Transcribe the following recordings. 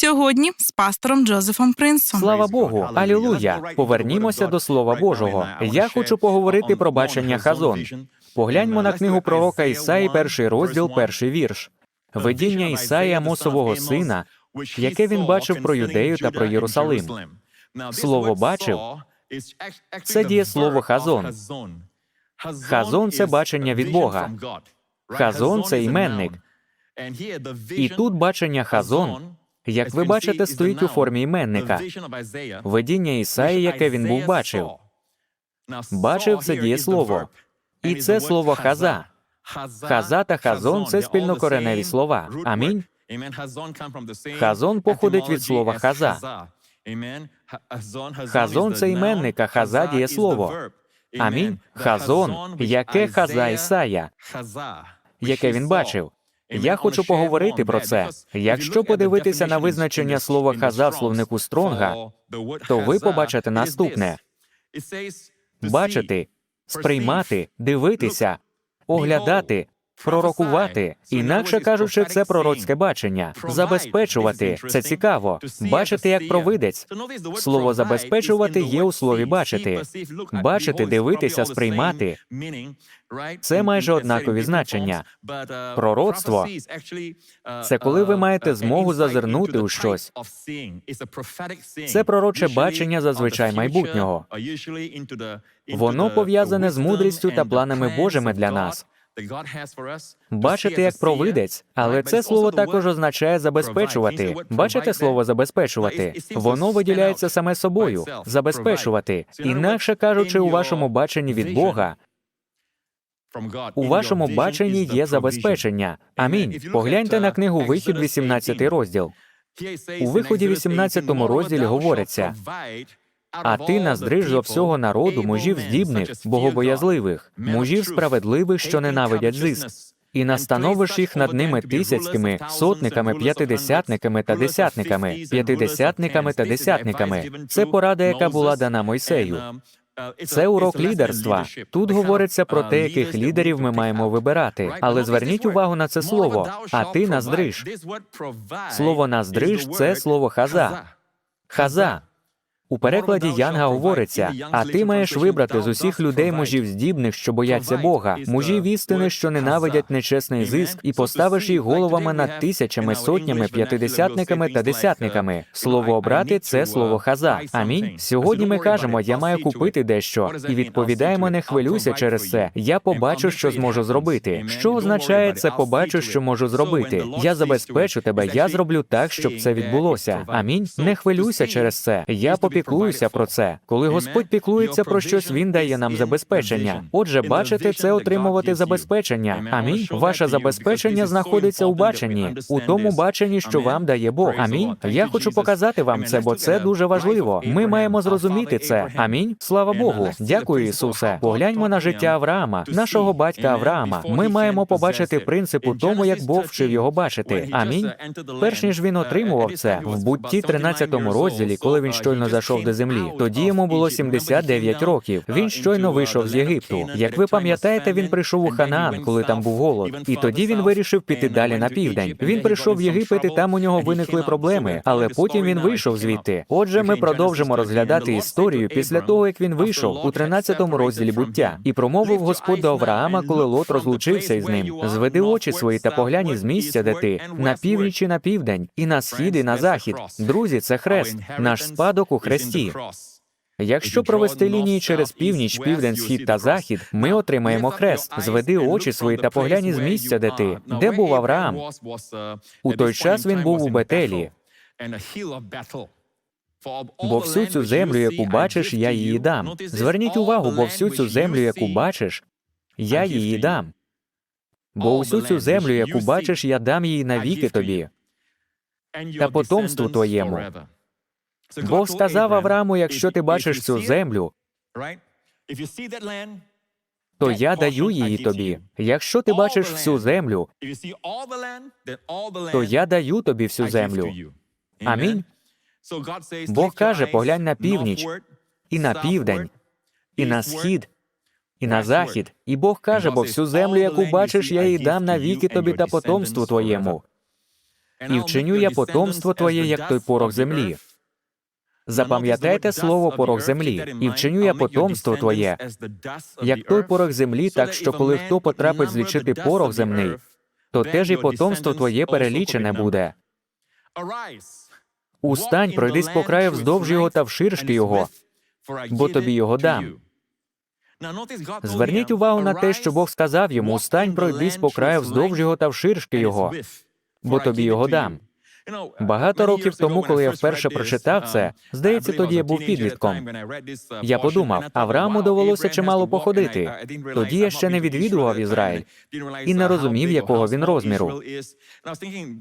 Сьогодні з пастором Джозефом Принсом. Слава Богу, алілуя! Повернімося до Слова Божого. Я хочу поговорити про бачення Хазон. Погляньмо на книгу пророка Ісаї, перший розділ, перший вірш. Видіння Ісаї Амосового сина, яке він бачив про Юдею та про Єрусалим. Слово «бачив» — це дієслово «хазон». Хазон — це бачення від Бога. Хазон — це іменник. І тут бачення Хазон, як ви бачите, стоїть у формі іменника. Видіння Ісаї, яке він був бачив. Бачив це дієслово. І це слово хаза. Хаза та хазон це спільнокореневі слова. Амінь. Хазон походить від слова хаза. Хазон це іменник, а хаза дієслово. Амінь. Хазон, яке хаза Ісая, яке він бачив. Я хочу поговорити про це. Якщо подивитися на визначення слова хаза в словнику Стронга, то ви побачите наступне: бачити, сприймати, дивитися, оглядати, пророкувати. Інакше кажучи, це пророцьке бачення. Забезпечувати це цікаво. Бачити як провидець. Слово забезпечувати є у слові бачити. Бачити, дивитися, сприймати. Це майже однакові значення. Пророцтво – це коли ви маєте змогу зазирнути у щось. Це пророче бачення зазвичай майбутнього. Воно пов'язане з мудрістю та планами Божими для нас. Бачити як провидець, але це слово також означає забезпечувати. Бачите слово забезпечувати? Воно виділяється саме собою забезпечувати. Інакше кажучи, у вашому баченні від Бога, у вашому баченні є забезпечення. Амінь. Погляньте на книгу Вихід, 18 розділ. У виході 18 розділі говориться, А ти наздриж до всього народу мужів здібних, богобоязливих, мужів справедливих, що ненавидять зиск. І настановиш їх над ними тисяцькими, сотниками, п'ятидесятниками та десятниками, п'ятидесятниками та десятниками. Це порада, яка була дана Мойсею. Це урок лідерства. Тут говориться про те, яких лідерів ми маємо вибирати. Але зверніть увагу на це слово. А ти наздриж. Слово наздриж це слово хаза. Хаза. У перекладі Янга говориться: а ти маєш вибрати з усіх людей мужів здібних, що бояться Бога, мужів істини, що ненавидять нечесний зиск, і поставиш їх головами над тисячами, сотнями, п'ятидесятниками та десятниками. Слово обрати це слово хаза. Амінь. Сьогодні ми кажемо, я маю купити дещо, і відповідаємо, не хвилюйся через це. Я побачу, що зможу зробити. Що означає це побачу, що можу зробити? Я забезпечу тебе, я зроблю так, щоб це відбулося. Амінь. Не хвилюйся через це. Я попіклуюся про це. Коли Господь піклується про щось, він дає нам забезпечення. Отже, бачите, це отримувати забезпечення. Амінь. Ваше забезпечення знаходиться у баченні, у тому баченні, що вам дає Бог. Амінь. Я хочу показати вам це, бо це дуже важливо. Ми маємо зрозуміти це. Амінь. Слава Богу. Дякую, Ісусе. Погляньмо на життя Авраама, нашого батька Авраама. Ми маємо побачити принцип у тому, як Бог вчив його бачити. Амінь. Перш ніж він отримував це в будті 13 розділі, коли він щойно зайшов до землі. Тоді йому було 79 років. Він щойно вийшов з Єгипту. Як ви пам'ятаєте, він прийшов у Ханаан, коли там був голод. І тоді він вирішив піти далі на південь. Він прийшов в Єгипет, і там у нього виникли проблеми, але потім він вийшов звідти. Отже, ми продовжимо розглядати історію після того, як він вийшов у 13 розділі буття і промовив Господь до Авраама, коли Лот розлучився із ним. Зведи очі свої та поглянь із місця, де ти на північ і на південь, і на схід, і на захід. Друзі, це хрест, наш спадок у хресті. Якщо провести лінії через північ, південь, схід та захід, ми отримаємо хрест. Зведи очі свої та поглянь із місця, де ти. Де був Авраам? У той час він був у Бетелі. Бо всю цю землю, яку бачиш, я її дам. Зверніть увагу, бо всю цю землю, яку бачиш, я її дам. Бо усю цю землю, яку бачиш, я дам її навіки тобі та потомству твоєму. Бог сказав Аврааму, якщо ти бачиш цю землю, то я даю її тобі. Якщо ти бачиш всю землю, то я даю тобі всю землю. Амінь. Бог каже, поглянь на північ, і на південь, і на схід, і на захід. І Бог каже, бо всю землю, яку бачиш, я їй дам навіки тобі та потомству твоєму. і вчиню я потомство твоє, як той порох землі. Запам'ятайте слово порох землі, і вчиню я потомство твоє, як той порох землі, так що коли хто потрапить злічити порох земний, то теж і потомство твоє перелічене буде. Устань, пройдись по краю вздовж його та вширшки його, бо тобі його дам. Зверніть увагу на те, що Бог сказав йому: «Устань, пройдись по краю вздовж його та вширшки його, бо тобі його дам. Багато років тому, коли я вперше прочитав це, здається, тоді я був підлітком. Я подумав, Аврааму довелося чимало походити. Тоді я ще не відвідував Ізраїль і не розумів, якого він розміру.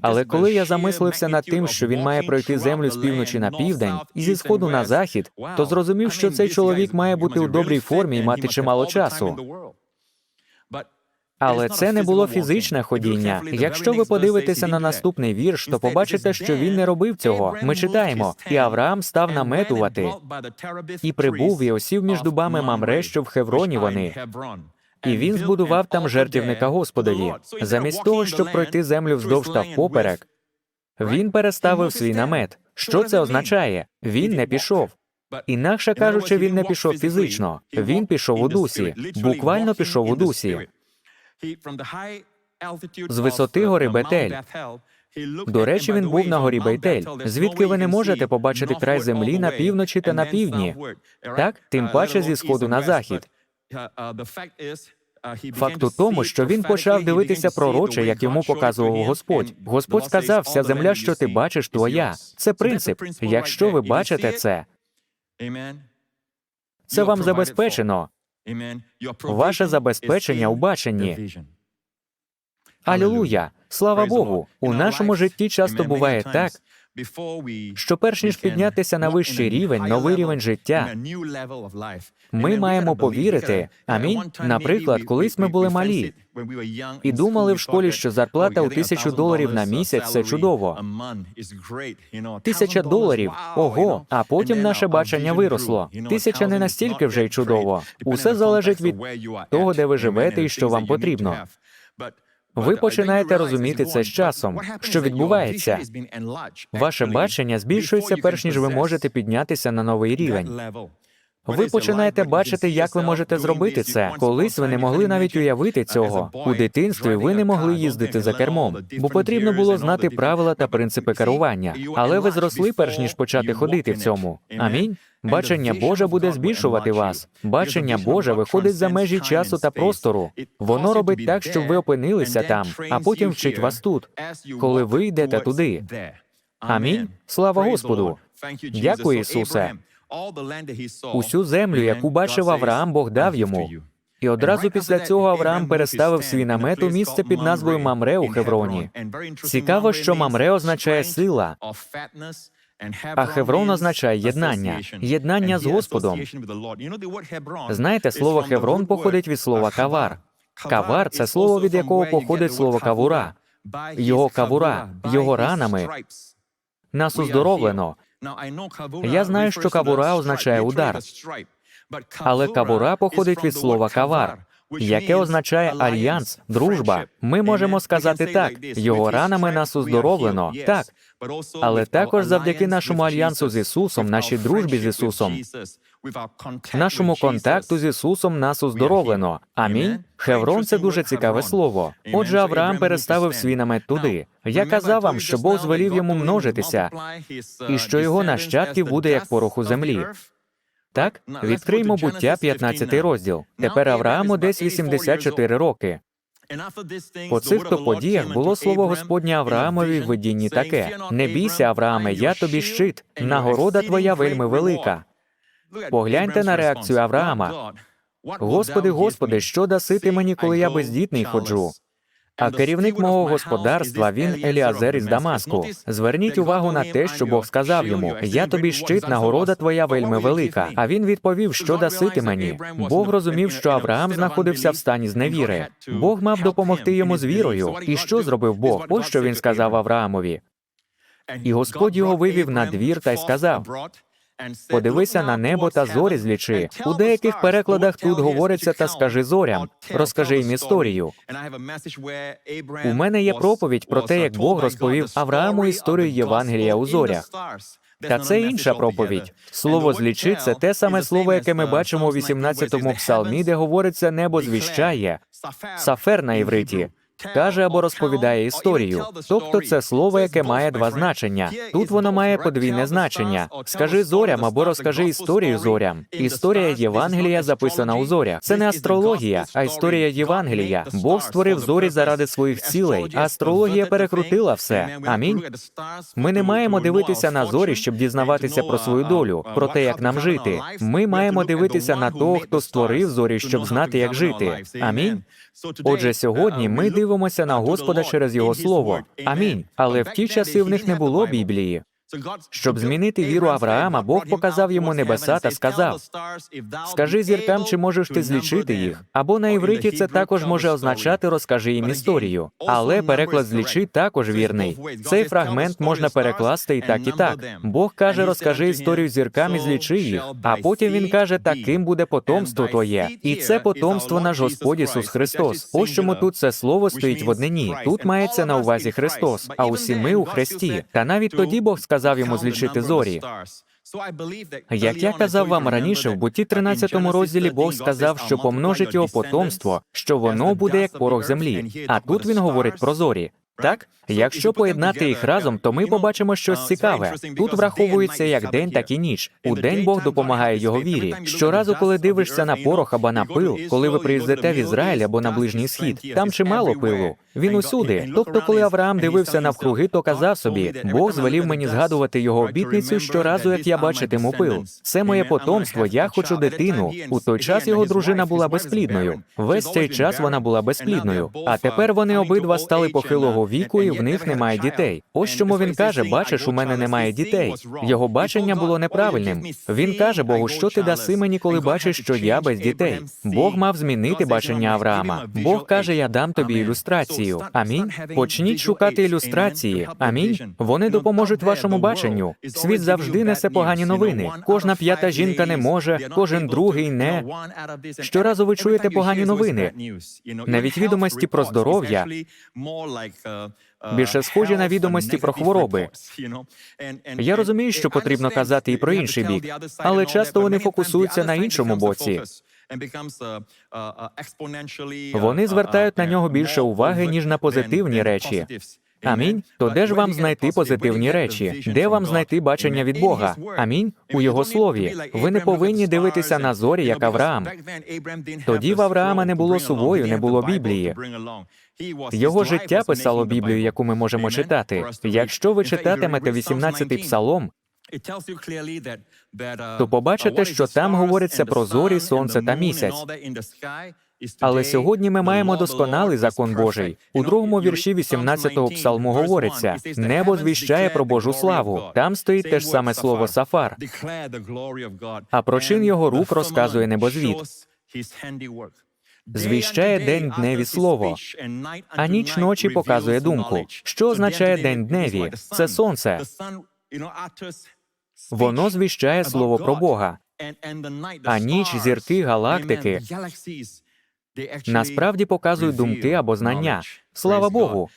Але коли я замислився над тим, що він має пройти землю з півночі на південь і зі сходу на захід, то зрозумів, що цей чоловік має бути у добрій формі і мати чимало часу. Але це не було фізичне ходіння. Якщо ви подивитеся на наступний вірш, то побачите, що він не робив цього. Ми читаємо, і Авраам став наметувати, і прибув і осів між дубами Мамре, що в Хевроні вони. І він збудував там жертівника Господові. Замість того, щоб пройти землю вздовж та впоперек, він переставив свій намет. Що це означає? Він не пішов. Інакше кажучи, він не пішов фізично. Він пішов у дусі, буквально пішов у дусі. З висоти гори Бетель. До речі, він був на горі Бейтель, звідки ви не можете побачити край землі на півночі та на півдні. Так, тим паче зі сходу на захід. Факт у тому, що він почав дивитися пророче, як йому показував Господь. Господь сказав: вся земля, що ти бачиш, твоя. Це принцип. Якщо ви бачите це, це вам забезпечено. Ваше забезпечення у баченні. Алілуя! Слава Богу! У нашому житті часто буває так, що перш ніж піднятися на вищий рівень, новий рівень життя, ми маємо повірити. Амінь. Наприклад, колись ми були малі і думали в школі, що зарплата у тисячу доларів на місяць це чудово. Тисяча доларів ого. А потім наше бачення виросло. Тисяча не настільки вже й чудово. Усе залежить від того, де ви живете і що вам потрібно. Ви починаєте розуміти це з часом, що відбувається. Ваше бачення збільшується, перш ніж ви можете піднятися на новий рівень. Ви починаєте бачити, як ви можете зробити це. Колись ви не могли навіть уявити цього. У дитинстві ви не могли їздити за кермом, бо потрібно було знати правила та принципи керування. Але ви зросли, перш ніж почати ходити в цьому. Амінь. Бачення Боже буде збільшувати вас. Бачення Боже виходить за межі часу та простору. Воно робить так, щоб ви опинилися там, а потім вчить вас тут, коли ви йдете туди. Амінь. Слава Господу. Дякую, Ісусе. Усю землю, яку бачив Авраам, Бог дав йому. І одразу після цього Авраам переставив свій намет у місце під назвою Мамре у Хевроні. Цікаво, що Мамре означає сила, а Хеврон означає єднання, єднання з Господом. Знаєте, слово Хеврон походить від слова кавар. Кавар це слово, від якого походить слово кавура. Його кавура, його ранами нас оздоровлено. Я знаю, що кабура означає удар, Але кавура походить від слова кавар, яке означає альянс, дружба. Ми можемо сказати так: його ранами нас оздоровлено, так, але також завдяки нашому альянсу з Ісусом, нашій дружбі з Ісусом, нашому контакту з Ісусом нас оздоровлено. Амінь. Хеврон це дуже цікаве слово. Отже, Авраам переставив свій намет туди. Я казав вам, що Бог звелів йому множитися, і що його нащадків буде як пороху землі. Так, відкриймо буття 15 розділ. Тепер Аврааму десь 84 роки. По цих то подіях було слово Господнє Авраамові в видінні таке: не бійся, Аврааме, я тобі щит, нагорода твоя вельми велика. Погляньте на реакцію Авраама. Господи, Господи, що даси ти мені, коли я бездітний ходжу? А керівник мого господарства він Еліазер із Дамаску. Зверніть увагу на те, що Бог сказав йому: Я тобі щит, нагорода твоя вельми велика. А він відповів, що даси ти мені. Бог розумів, що Авраам знаходився в стані зневіри. Бог мав допомогти йому з вірою. І що зробив Бог? Ось що він сказав Авраамові. І Господь його вивів на двір та й сказав: Подивися на небо та зорі злічи. У деяких перекладах тут говориться та скажи зорям. Розкажи їм історію. У мене є проповідь про те, як Бог розповів Аврааму історію Євангелія у зорях. Та це інша проповідь. Слово злічи це те саме слово, яке ми бачимо у 18-му псалмі, де говориться небо звіщає. Сафер на івриті. Каже або розповідає історію, тобто це слово, яке має два значення. Тут воно має подвійне значення. Скажи зорям або розкажи історію зорям. Історія Євангелія записана у зорях. Це не астрологія, а історія Євангелія. Бог створив зорі заради своїх цілей. Астрологія перекрутила все. Амінь. Ми не маємо дивитися на зорі, щоб дізнаватися про свою долю, про те, як нам жити. Ми маємо дивитися на того, хто створив зорі, щоб знати, як жити. Амінь. Отже, сьогодні ми дивимося на Господа через Його слово. Амінь. Але в ті часи в них не було Біблії. Щоб змінити віру Авраама, Бог показав йому небеса та сказав: Скажи зіркам, чи можеш ти злічити їх. Або на івриті це також може означати розкажи їм історію. Але переклад злічи також вірний. Цей фрагмент можна перекласти і так, і так. Бог каже, розкажи історію зіркам і злічи їх. А потім він каже, таким буде потомство твоє. І це потомство наш Господь Ісус Христос. Ось чому тут це слово стоїть в однині. Тут мається на увазі Христос, а усі ми у Христі. Та навіть тоді Бог сказав йому злічити зорі. Як я казав вам раніше, в буті 13 розділі Бог сказав, що помножить його потомство, що воно буде як порох землі. А тут він говорить про зорі. Так, якщо поєднати їх разом, то ми побачимо щось цікаве. Тут враховується як день, так і ніч. У день Бог допомагає його вірі. Щоразу, коли дивишся на порох або на пил, коли ви приїздите в Ізраїль або на ближній схід, там чимало пилу. Він усюди. Тобто, коли Авраам дивився навкруги, то казав собі: Бог звелів мені згадувати його обітницю щоразу, як я бачитиму пил. Це моє потомство. Я хочу дитину. У той час його дружина була безплідною. Весь цей час вона була безплідною. А тепер вони обидва стали похилого віку, і в них немає дітей. Ось чому він каже: Бачиш, у мене немає дітей. Його бачення було неправильним. Він каже Богу, що ти даси мені, коли бачиш, що я без дітей. Бог мав змінити бачення Авраама. Бог каже: Я дам тобі ілюстрацію. Амінь. Почніть шукати ілюстрації. Амінь. Вони допоможуть вашому баченню. Світ завжди несе погані новини. Кожна п'ята жінка не може, кожен другий не. Щоразу ви чуєте погані новини. Навіть відомості про здоров'я більше схожі на відомості про хвороби. Я розумію, що потрібно казати і про інший бік, але часто вони фокусуються на іншому боці. Вони звертають на нього більше уваги, ніж на позитивні речі. Амінь. То де ж вам знайти позитивні речі? Де вам знайти бачення від Бога? Амінь. У його слові. Ви не повинні дивитися на зорі, як Авраам. Тоді в Авраама не було сувою, не було Біблії. Його життя писало Біблію, яку ми можемо читати. Якщо ви читатимете 18-й псалом, то побачите, що там говориться про зорі, сонце та місяць. Але сьогодні ми маємо досконалий закон Божий. У другому вірші 18-го псалму говориться: небо звіщає про Божу славу. Там стоїть те ж саме слово сафар. А про чин його рук розказує небозвід. Звіщає день дневі слово, а ніч ночі показує думку. Що означає день дневі? Це сонце. Воно звіщає слово про Бога. А ніч, зірки, галактики насправді показують думки або знання. Слава Богу.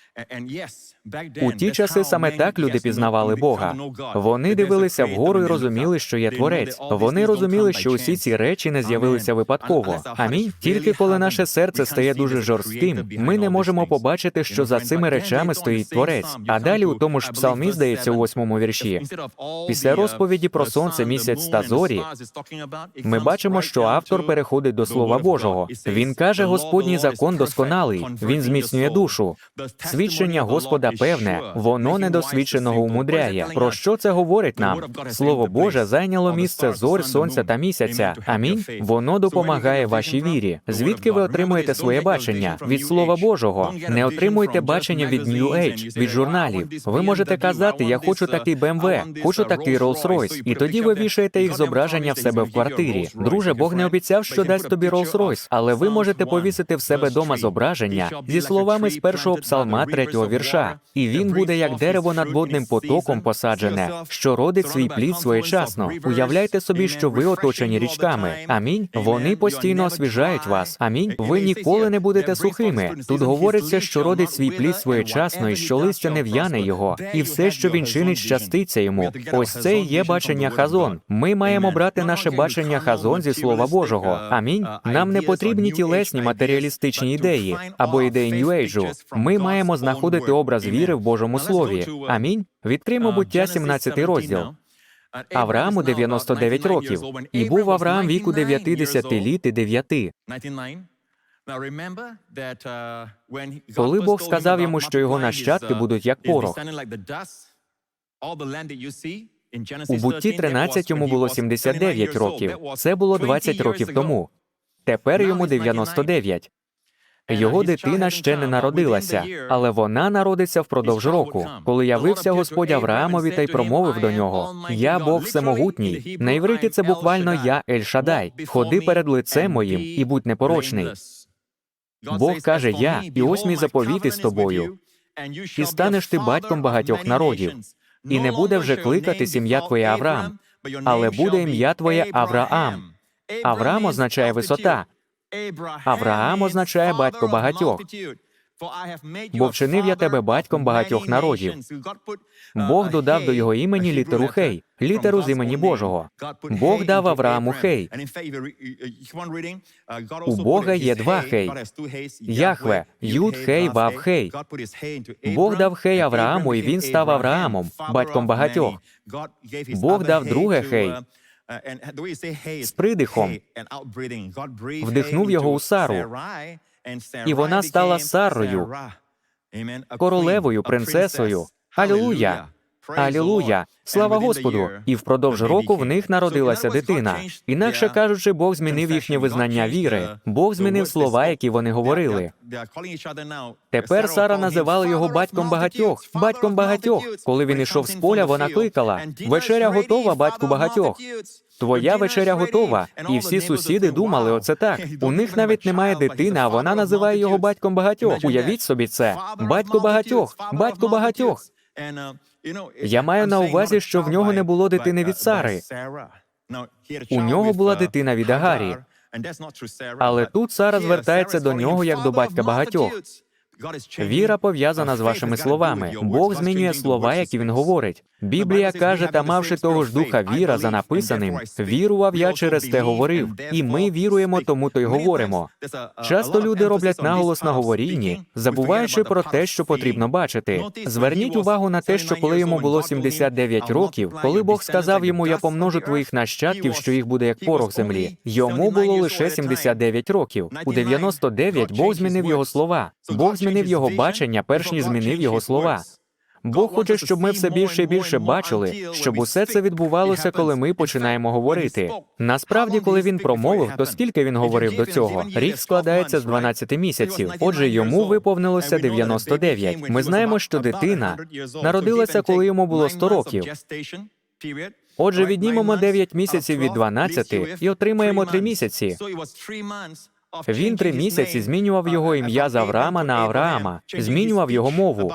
У ті часи саме так люди пізнавали Бога. Вони дивилися вгору і розуміли, що є творець. Вони розуміли, що усі ці речі не з'явилися випадково. Амінь. Тільки коли наше серце стає дуже жорстким, ми не можемо побачити, що за цими речами стоїть творець. А далі у тому ж псалмі здається у восьмому вірші. Після розповіді про сонце, місяць та зорі, ми бачимо, що автор переходить до Слова Божого. Він каже, Господній закон досконалий. Він зміцнює душу. Свідчення Господа певне, воно недосвідченого умудряє. Про що це говорить нам? Слово Боже зайняло місце зорь, сонця та місяця. Амінь. Воно допомагає вашій вірі. Звідки ви отримуєте своє бачення? Від Слова Божого. Не отримуйте бачення від New Age, від журналів. Ви можете казати, я хочу такий BMW, хочу такий Rolls-Royce. І тоді ви вішаєте їх зображення в себе в квартирі. Друже, Бог не обіцяв, що дасть тобі Rolls-Royce, але ви можете повісити в себе дома зображення зі словами з першого псалма третього вірша. І він буде як дерево над водним потоком посаджене, що родить свій плід своєчасно. Уявляйте собі, що ви оточені річками. Амінь. Вони постійно освіжають вас. Амінь. Ви ніколи не будете сухими. Тут говориться, що родить свій плід своєчасно, і що листя не в'яне його, і все, що він чинить, щаститься йому. Ось це і є бачення хазон. Ми маємо брати наше бачення хазон зі слова Божого. Амінь. Нам не потрібні тілесні матеріалістичні ідеї або ідеї Нью-Ейджу. Ми маємо знаходити образ віри в Божому слові. Амінь. Відкриємо буття 17 розділ. Аврааму 99 років, і був Авраам віку 90 літ і 9. Коли Бог сказав йому, що його нащадки будуть як порох, У бутті 13 йому було 79 років. Це було 20 років тому. Тепер йому 99. Його дитина ще не народилася, але вона народиться впродовж року. Коли явився Господь Авраамові та й промовив до нього: Я Бог всемогутній. На івриті це буквально я Ель Шадай. Ходи перед лицем моїм і будь непорочний. Бог каже: Я, і ось мій заповіт із тобою. І станеш ти батьком багатьох народів. І не буде вже кликати ім'я твоє Авраам, але буде ім'я твоє Авраам. Авраам означає висота. Авраам означає батько багатьох. Бо вчинив я тебе батьком багатьох народів. Бог додав до його імені літеру Хей, літеру з імені Божого. Бог дав Аврааму Хей. У Бога є два Хей. Яхве, Юд Хей, Вав Хей. Бог дав Хей Аврааму, і він став Авраамом, батьком багатьох. Бог дав друге Хей з придихом. Вдихнув його у Сару, і вона стала Сарою, королевою, принцесою. Алілуя! Алілуя! Слава Господу! І впродовж року в них народилася дитина. Інакше кажучи, Бог змінив їхнє визнання віри. Бог змінив слова, які вони говорили. Тепер Сара називала його батьком багатьох, батьком багатьох. Коли він ішов з поля, вона кликала: Вечеря готова, батьку багатьох. Твоя вечеря готова, і всі сусіди думали, оце так. У них навіть немає дитини, а вона називає його батьком багатьох. Уявіть собі це. Батько багатьох, батько багатьох. Я маю на увазі, що в нього не було дитини від Сари. У нього була дитина від Агарі. Але тут Сара звертається до нього як до батька багатьох. Віра пов'язана з вашими словами. Бог змінює слова, які він говорить. Біблія каже, та мавши того ж духа віра за написаним, вірував я через те говорив, і ми віруємо, тому то й говоримо. Часто люди роблять наголос на говорінні, забуваючи про те, що потрібно бачити. Зверніть увагу на те, що коли йому було 79 років, коли Бог сказав йому, я помножу твоїх нащадків, що їх буде як порох землі. Йому було лише 79 років. У 99 Бог змінив його слова. Бог змінив його бачення, перш ніж змінив його слова. Бог хоче, щоб ми все більше і більше бачили, щоб усе це відбувалося, коли ми починаємо говорити. Насправді, коли він промовив, то скільки він говорив до цього? Рік складається з 12 місяців. Отже, йому виповнилося 99. Ми знаємо, що дитина народилася, коли йому було 100 років. Отже, віднімемо 9 місяців від 12 і отримаємо 3 місяці. Він три місяці змінював його ім'я з Авраама на Авраама, змінював його мову.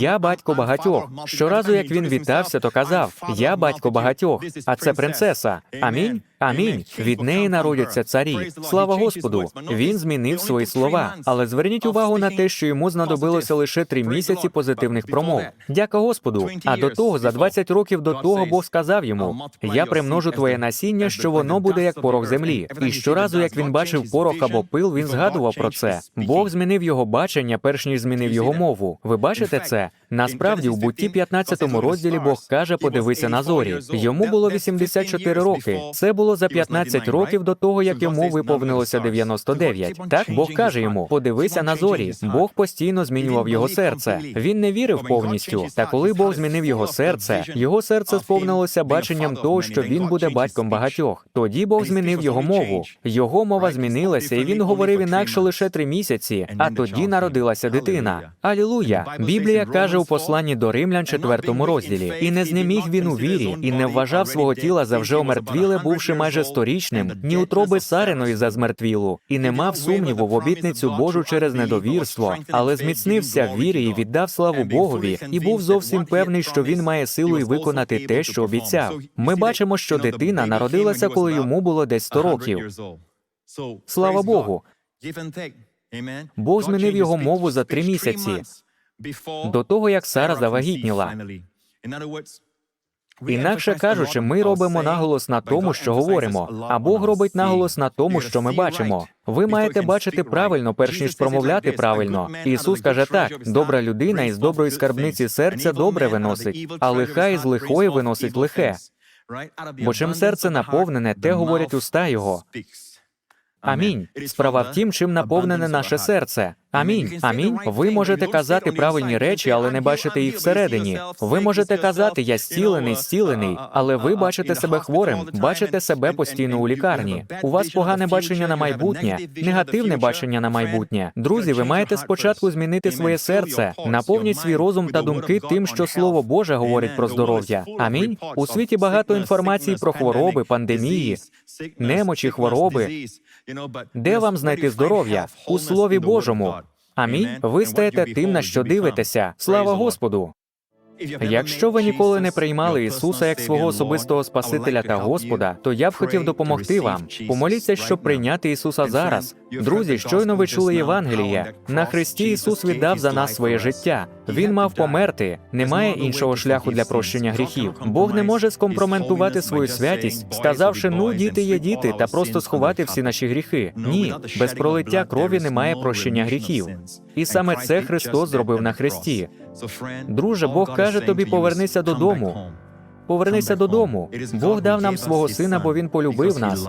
Я батько багатьох. Щоразу, як він вітався, то казав: Я батько багатьох, а це принцеса. Амінь. Амінь. Від неї народяться царі. Слава Господу. Він змінив свої слова. Але зверніть увагу на те, що йому знадобилося лише три місяці позитивних промов. Дяка Господу. А до того, за 20 років до того, Бог сказав йому: Я примножу твоє насіння, що воно буде як порох землі. І щоразу, як він бачив порох або пил, він згадував про це. Бог змінив його бачення, перш ніж змінив його мову. Ви бачите це? Насправді, у бутті 15 розділі Бог каже: подивися на зорі. Йому було 84 роки. Це було за 15 років до того, як йому виповнилося 99. Так Бог каже йому: подивися на зорі. Бог постійно змінював його серце. Він не вірив повністю. Та коли Бог змінив його серце, його серце сповнилося баченням того, що він буде батьком багатьох. Тоді Бог змінив його мову. Його мова змінилася, і він говорив інакше лише три місяці. А тоді народилася дитина. Алілуя! Біблія каже у посланні до римлян, четвертому розділі: і не знеміг він у вірі, і не вважав свого тіла за вже омертвіле, бувши майже сторічним, ні утроби Сариної за змертвілу, і не мав сумніву в обітницю Божу через недовірство, але зміцнився в вірі і віддав славу Богові, і був зовсім певний, що він має силу і виконати те, що обіцяв. Ми бачимо, що дитина народилася, коли йому було десь 100 років. Слава Богу. Бог змінив його мову за три місяці до того, як Сара завагітніла. Інакше кажучи, ми робимо наголос на тому, що говоримо, а Бог робить наголос на тому, що ми бачимо. Ви маєте бачити правильно, перш ніж промовляти правильно. Ісус каже так: добра людина із доброї скарбниці серця добре виносить, а лиха із лихої виносить лихе. Бо чим серце наповнене, те говорять уста його. Амінь. Справа в тім, чим наповнене наше серце. Амінь. Амінь. Ви можете казати правильні речі, але не бачите їх всередині. Ви можете казати Я зцілений, зцілений, але ви бачите себе хворим, бачите себе постійно у лікарні. У вас погане бачення на майбутнє, негативне бачення на майбутнє. Друзі, ви маєте спочатку змінити своє серце, наповніть свій розум та думки тим, що Слово Боже говорить про здоров'я. Амінь. У світі багато інформації про хвороби, пандемії, немочі, хвороби. Де вам знайти здоров'я? У Слові Божому. Амінь. Ви стаєте тим, на що дивитеся. Слава Господу. Якщо ви ніколи не приймали Ісуса як свого особистого Спасителя та Господа, то я б хотів допомогти вам. Помоліться, щоб прийняти Ісуса зараз. Друзі, щойно ви чули Євангеліє. На Христі Ісус віддав за нас своє життя. Він мав померти. Немає іншого шляху для прощення гріхів. Бог не може скомпроментувати свою святість, сказавши, ну діти є діти, та просто сховати всі наші гріхи. Ні, без пролиття крові немає прощення гріхів. І саме це Христос зробив на хресті. Друже, Бог каже тобі, повернися додому. Повернися додому. Бог дав нам свого сина, бо він полюбив нас.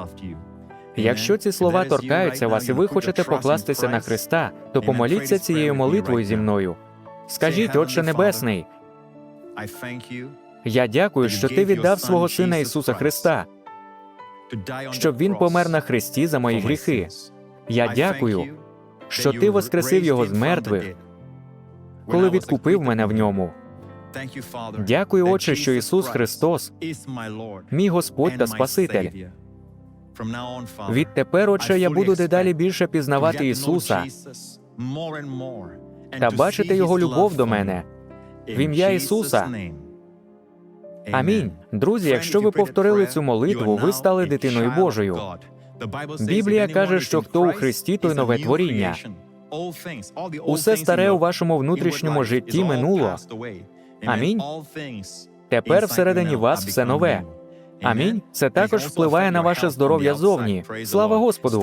Якщо ці слова торкаються вас, і ви хочете покластися на Христа, то помоліться цією молитвою зі мною. Скажіть, Отче Небесний, я дякую, що ти віддав свого Сина Ісуса Христа, щоб Він помер на хресті за мої гріхи. Я дякую, що ти воскресив його з мертвих, коли відкупив мене в ньому. Дякую, Отче, що Ісус Христос, мій Господь та Спаситель. Відтепер, Отче, я буду дедалі більше пізнавати Ісуса та бачити Його любов до мене. В ім'я Ісуса. Амінь. Друзі, якщо ви повторили цю молитву, ви стали дитиною Божою. Біблія каже, що хто у Христі, той нове творіння. Усе старе у вашому внутрішньому житті минуло. Амінь. Тепер всередині вас все нове. Амінь. Це також впливає на ваше здоров'я зовні. Слава Господу!